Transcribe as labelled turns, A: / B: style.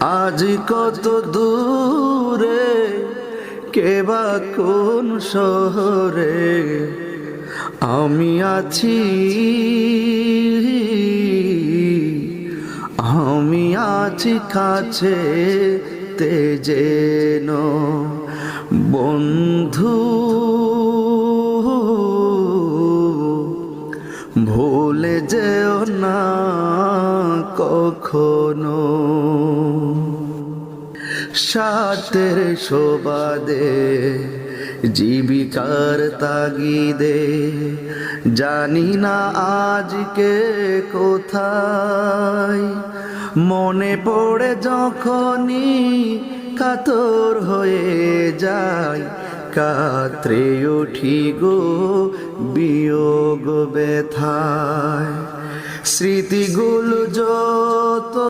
A: আজ কত দূরে, কে বা কোন শহরে? আমি আছি আমি আছি কাছে তেজেন বন্ধু। ভুলে যেও না। কখনো সাতের শোবাদে, জীবিকার তাগিদে, জানি না আজকে কোথায়। মনে পড়ে যখনই কাতর হয়ে যায় কাত্রে উঠি গো বিয়োগ ব্যথায়। স্মৃতিগুলো যত